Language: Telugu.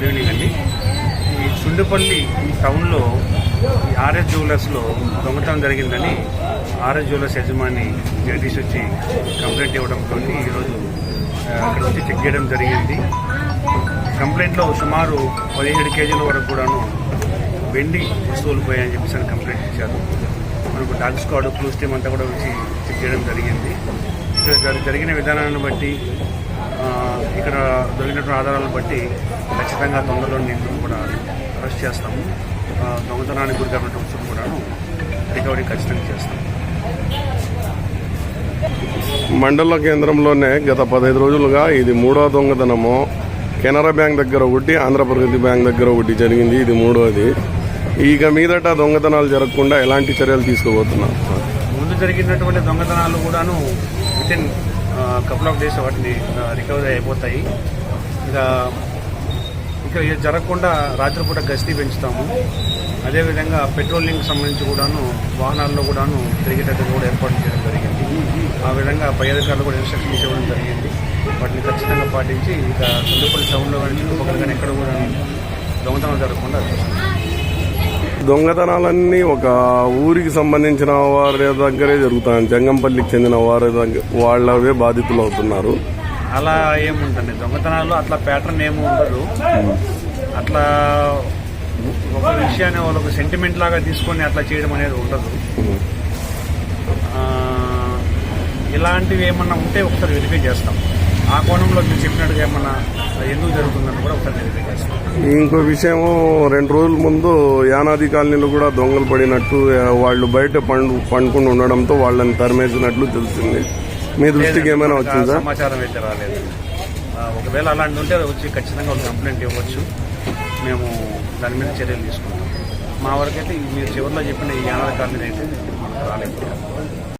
గుడ్ ఈవినింగ్ అండి. ఈ చుండుపల్లి టౌన్లో ఈ ఆర్ఎస్ జ్యువెలర్స్లో దొంగతనం జరిగిందని ఆర్ఎస్ జ్యువెలర్స్ యజమాని జగదీష్ వచ్చి కంప్లైంట్ ఇవ్వడంతో ఈరోజు అక్కడ వచ్చి చెక్ చేయడం జరిగింది. కంప్లైంట్లో సుమారు పదిహేడు కేజీల వరకు కూడాను వెండి వస్తువులు పోయాయని చెప్పేసి అని కంప్లైంట్ ఇచ్చారు. మనకు డాగ్ స్క్వాడ్ క్లూస్ టీమ్ అంతా కూడా వచ్చి చెక్ చేయడం జరిగింది. ఇక్కడ జరిగిన విధానాన్ని బట్టి ఇక్కడ దొరికినటువంటి ఆధారాలను బట్టి ఖచ్చితంగా తొందరలో నిందితులను కూడా అరెస్ట్ చేస్తాము. దొంగతనానికి గురి కాబట్టి కూడాను రికవరీ ఖచ్చితంగా చేస్తాము. మండల కేంద్రంలోనే గత పదహైదు రోజులుగా ఇది మూడో దొంగతనము. కెనరా బ్యాంక్ దగ్గర ఒకటి ఆంధ్రప్రగతి బ్యాంక్ దగ్గర ఒకటి జరిగింది. ఇది మూడోది. ఇక మీదట దొంగతనాలు జరగకుండా ఎలాంటి చర్యలు తీసుకోబోతున్నాం? ముందు జరిగినటువంటి దొంగతనాలు కూడాను within couple of days వాటిని రికవరీ అయిపోతాయి. ఇంకా ఇంకా ఇది జరగకుండా రాత్రిపూట గస్తీ పెంచుతాము. అదేవిధంగా పెట్రోలింగ్ సంబంధించి కూడాను వాహనాల్లో కూడాను తిరిగేటట్టు కూడా ఏర్పాటు చేయడం జరిగింది. ఆ విధంగా పై అధికారులు కూడా ఇన్స్ట్రక్షన్ ఇవ్వడం జరిగింది. వాటిని ఖచ్చితంగా పాటించి ఇక సుందరపల్లి టౌన్లో కానీ చుట్టుపక్కల కానీ ఎక్కడ కూడా దొంగతనం జరగకుండా చూస్తాం దొంగతనాలన్నీ ఒక ఊరికి సంబంధించిన వారి దగ్గరే జరుగుతాయి. జంగంపల్లికి చెందిన వారి దగ్గర వాళ్ళవే బాధితులు అవుతున్నారు అలా ఏముంటుంది దొంగతనాలు అట్లా ప్యాటర్న్ ఏమి ఉండదు. అట్లా ఒక విషయాన్ని వాళ్ళొక సెంటిమెంట్ లాగా తీసుకొని అట్లా చేయడం అనేది ఉండదు. ఇలాంటివి ఏమన్నా ఉంటే ఒకసారి వెరిఫై చేస్తాం. ఆ కోణంలో మీరు చెప్పినట్టుగా ఏమన్నా ఎందుకు జరుగుతుందని కూడా ఒకసారి ఇంకో విషయము రెండు రోజుల ముందు యానాది కాలనీలో కూడా దొంగలు పడినట్టు వాళ్ళు బయట పండు పండుకుని ఉండడంతో వాళ్ళని తరిమేసినట్లు తెలిసింది మీ దృష్టికి ఏమైనా వచ్చిందా? సమాచారం అయితే రాలేదు. ఒకవేళ అలాంటి ఉంటే వచ్చి ఖచ్చితంగా ఒక కంప్లైంట్ ఇవ్వచ్చు. మేము దాని మీద చర్యలు తీసుకుంటాం. మా వరకైతే మీరు చివరిలో చెప్పిన ఈ యానాది కాలనీ అయితే రాలేదు.